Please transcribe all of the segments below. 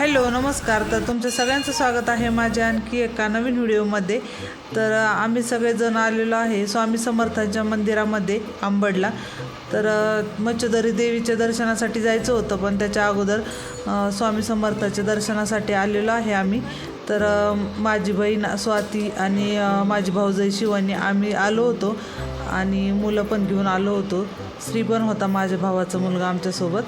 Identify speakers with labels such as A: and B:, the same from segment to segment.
A: Hello नमस्कार. तर तुमचं सगळ्यांचं स्वागत आहे माझ्या आणखी एका नवीन व्हिडिओमध्ये. तर आम्ही सगळेजण आलेलो आहे स्वामी समर्थांच्या मंदिरामध्ये आंबडला. तर मच्छदरी देवीच्या दर्शनासाठी जायचं होतं पण त्याच्या अगोदर स्वामी समर्थाच्या दर्शनासाठी आलेलो आहे आम्ही. तर माझी बहीण स्वाती आणि माझी भाऊजाई शिवानी आम्ही आलो होतो आणि मुलं पण घेऊन आलो होतो. श्री पण होता माझ्या भावाचा मुलगा आमच्यासोबत.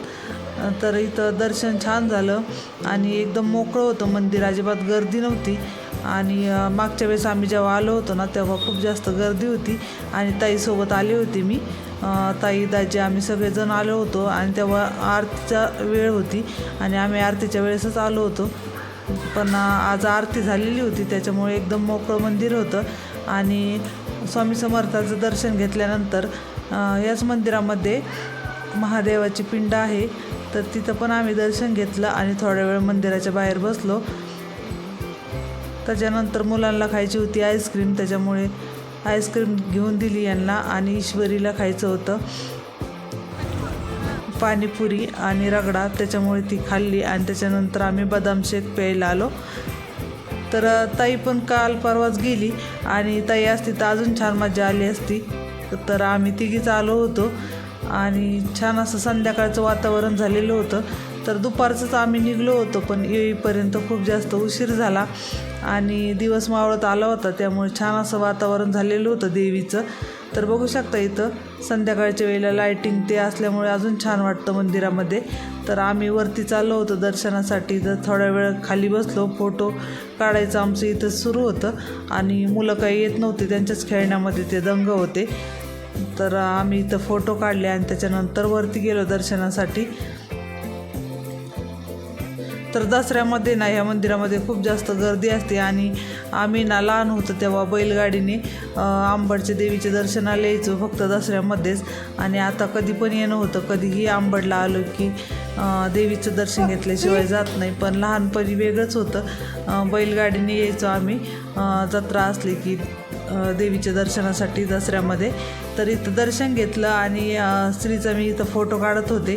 A: तर इथं दर्शन छान झालं आणि एकदम मोकळं होतं. मंदिर अजिबात गर्दी नव्हती. आणि मागच्या वेळेस आम्ही जेव्हा आलो होतो ना तेव्हा खूप जास्त गर्दी होती आणि ताईसोबत आले होते मी. ताई दाजी आम्ही सगळेजण आलो होतो आणि तेव्हा आरतीचा वेळ होती आणि आम्ही आरतीच्या वेळेसच आलो होतो. पण आज आरती झालेली होती त्याच्यामुळे एकदम मोकळं मंदिर होतं. आणि स्वामी समर्थाचं दर्शन घेतल्यानंतर याच मंदिरामध्ये महादेवाची पिंड आहे. तर तिथं पण आम्ही दर्शन घेतलं आणि थोड्या वेळ मंदिराच्या बाहेर बसलो. त्याच्यानंतर मुलांना खायची होती आईस्क्रीम त्याच्यामुळे आईस्क्रीम घेऊन दिली यांना आणि ईश्वरीला खायचं होतं. पाणीपुरी आणि रगडा त्याच्यामुळे ती खाल्ली आणि त्याच्यानंतर आम्ही बदाम शेक प्यायला आलो. तर ताई पण काल परवाच गेली आणि ताई असती तर अजून छान मजा आली असती. तर आम्ही तिघीच आलो होतो. आणि छान असं संध्याकाळचं वातावरण झालेलं होतं. तर दुपारचंच आम्ही निघलो होतो पण येईपर्यंत खूप जास्त उशीर झाला. आणि दिवस मावळत आला होता त्यामुळे छान असं वातावरण झालेलं होतं देवीचं. तर बघू शकता इथं संध्याकाळच्या वेळेला लाईटिंग ते असल्यामुळे अजून छान वाटतं मंदिरामध्ये. तर आम्ही वरती चाललो होतो दर्शनासाठी तर थोड्या वेळ खाली बसलो फोटो काढायचं आमचं इथं सुरू होतं. आणि मुलं काही येत नव्हते त्यांच्याच खेळण्यामध्ये ते दंग होते. तर आम्ही इथं फोटो काढले आणि त्याच्यानंतर वरती गेलो दर्शनासाठी. तर दसऱ्यामध्ये ना ह्या मंदिरामध्ये खूप जास्त गर्दी असते आणि आम्ही ना लहान होतो तेव्हा बैलगाडीने आंबडच्या देवीचे दर्शनाला यायचो फक्त दसऱ्यामध्येच. आणि आता कधी पण येणं होतं कधीही आंबडला आलो की देवीचं दर्शन घेतल्याशिवाय जात नाही. पण लहानपणी वेगळंच होतं. बैलगाडीने यायचो आम्ही. जत्रा असली की देवीच्या दर्शनासाठी दसऱ्यामध्ये. तर इथं दर्शन घेतलं आणि स्त्रीचा मी इथं फोटो काढत होते.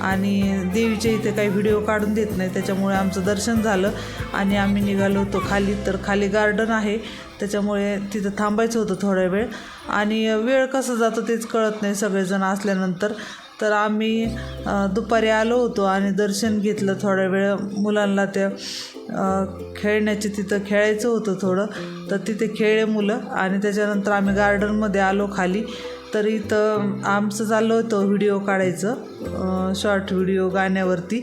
A: आणि देवीचे इथे काही व्हिडिओ काढून देत नाही त्याच्यामुळे आमचं दर्शन झालं. आणि आम्ही निघालो होतो खाली तर खाली गार्डन आहे. त्याच्यामुळे तिथं थांबायचं होतं थोडा वेळ. आणि वेळ कसं जातो तेच कळत नाही सगळेजण असल्यानंतर. तर आम्ही दुपारी आलो होतो आणि दर्शन घेतलं थोड्या वेळ. मुलांना त्या खेळण्याचे तिथं खेळायचं होतं थोडं. तर तिथे खेळले मुलं आणि त्याच्यानंतर आम्ही गार्डनमध्ये आलो खाली. तर इथं आमचं चाललं होतं व्हिडिओ काढायचं शॉर्ट व्हिडिओ गाण्यावरती.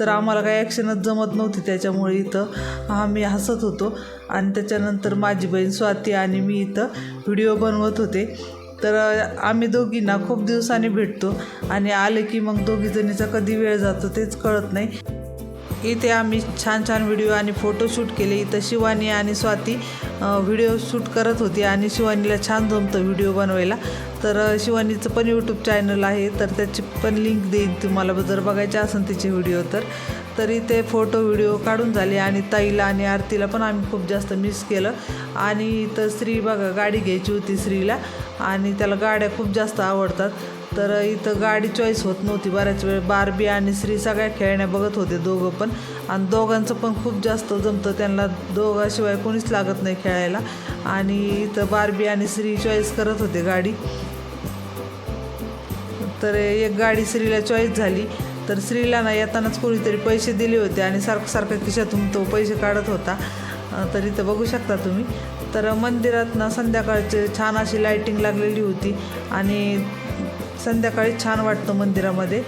A: तर आम्हाला काही ॲक्शनच जमत नव्हती त्याच्यामुळे इथं आम्ही हसत होतो. आणि त्याच्यानंतर माझी बहीण स्वाती आणि मी इथं व्हिडिओ बनवत होते. तर आम्ही दोघींना खूप दिवसांनी भेटतो आणि आले की मग दोघी जणीचा कधी वेळ जातो तेच कळत नाही. इथे आम्ही छान छान व्हिडिओ आणि फोटोशूट केले. इथं शिवानी आणि स्वाती व्हिडिओ शूट करत होती आणि शिवानीला छान जमतं व्हिडिओ बनवायला. तर शिवानीचं पण यूट्यूब चॅनल आहे. तर त्याची पण लिंक देईन तुम्हाला. जर बघायचे असेल तिचे व्हिडिओ तर. तरी ते फोटो व्हिडिओ काढून झाले आणि ताईला आणि आरतीला पण आम्ही खूप जास्त मिस केलं. आणि इथं स्त्री बघा गाडी घ्यायची होती स्त्रीला आणि त्याला गाड्या खूप जास्त आवडतात. तर इथं गाडी चॉईस होत नव्हती बऱ्याच वेळ. बारबी आणि श्री सगळ्या खेळण्या बघत होते दोघं पण. आणि दोघांचं पण खूप जास्त जमतं. त्यांना दोघाशिवाय कोणीच लागत नाही खेळायला. आणि इथं बारबी आणि श्री चॉईस करत होते गाडी. तर एक गाडी श्रीला चॉईस झाली. तर स्त्रीला ना येतानाच कोणीतरी पैसे दिले होते आणि सारखं सारखं खिशातून तो पैसे काढत होता. तर इथं बघू शकता तुम्ही. तर मंदिरात ना संध्याकाळचे छान अशी लाईटिंग लागलेली होती आणि संध्याकाळी छान वाटतं मंदिरामध्ये.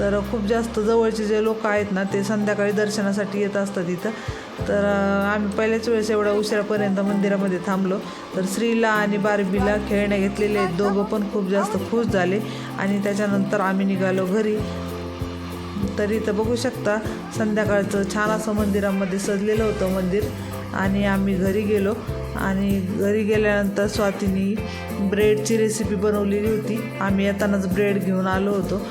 A: तर खूप जास्त जवळचे जे लोक आहेत ना ते संध्याकाळी दर्शनासाठी येत असतात इथं. तर आम्ही पहिल्याच वेळेस एवढ्या उशिरापर्यंत मंदिरामध्ये थांबलो. तर श्रीला आणि बारबीला खेळण्या घेतलेले आहेत. दोघं पण खूप जास्त खुश झाले आणि त्याच्यानंतर आम्ही निघालो घरी. तर इथं बघू शकता. संध्याकाळचं छान असं मंदिरामध्ये सजलेलं होतं मंदिर. आणि आम्ही घरी गेलो. आणि घरी गेल्यानंतर स्वातीनी ब्रेडची रेसिपी बनवलेली होती. आम्ही येतानाच ब्रेड घेऊन आलो होतो.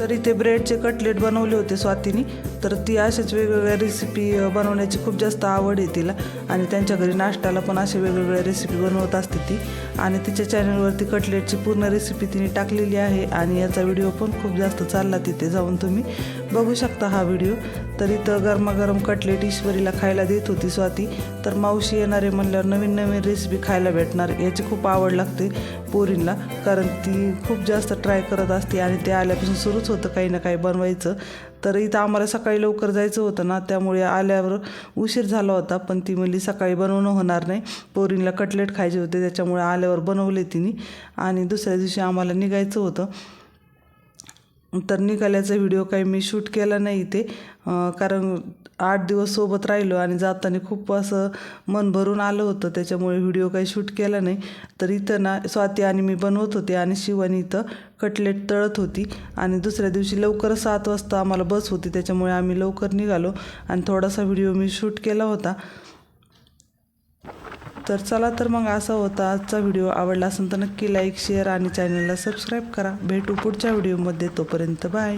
A: तर इथे ब्रेडचे कटलेट बनवले होते स्वातीनी. तर ती अशाच वेगवेगळ्या रेसिपी बनवण्याची खूप जास्त आवड आहे तिला. आणि त्यांच्या घरी नाश्त्याला पण अशा वेगवेगळ्या रेसिपी बनवत असते ती. आणि तिच्या चॅनलवरती कटलेटची पूर्ण रेसिपी तिने टाकलेली आहे. आणि याचा व्हिडिओ पण खूप जास्त चालला तिथे जाऊन तुम्ही बघू शकता हा व्हिडिओ तर इथं गरमागरम कटलेट ईश्वरीला खायला देत होती स्वाती. तर मावशी येणारे म्हणल्यावर नवीन नवीन रेसिपी खायला भेटणार. याची खूप आवड लागते पोरींला कारण ती खूप जास्त ट्राय करत असते आणि ते आल्यापासून सुरूच होतं काही ना काही बनवायचं. तर इथं आम्हाला सकाळी लवकर जायचं होतं ना त्यामुळे आल्यावर उशीर झाला होता पण ती म्हणली सकाळी बनवणं होणार नाही. पोरींला कटलेट खायचे होते त्याच्यामुळे आल्यावर बनवले तिने. आणि दुसऱ्या दिवशी आम्हाला निघायचं होतं. तर निघाल्याचा व्हिडिओ काही मी शूट केला नाही इथे. कारण आठ दिवस सोबत राहिलो आणि जाताना खूप असं मन भरून आलं होतं त्याच्यामुळे व्हिडिओ काही शूट केला नाही. तर इथं ना स्वाती आणि मी बनवत होते आणि शिवानी इथं कटलेट तळत होती. आणि दुसऱ्या दिवशी लवकर सात वाजता आम्हाला बस होती त्याच्यामुळे आम्ही लवकर निघालो आणि थोडासा व्हिडिओ मी शूट केला होता. तर चला तर मग असा होता आजचा व्हिडिओ. आवडला असेल तर नक्की लाईक शेअर आणि चॅनलला सबस्क्राईब करा. भेटू पुढच्या व्हिडिओमध्ये तोपर्यंत बाय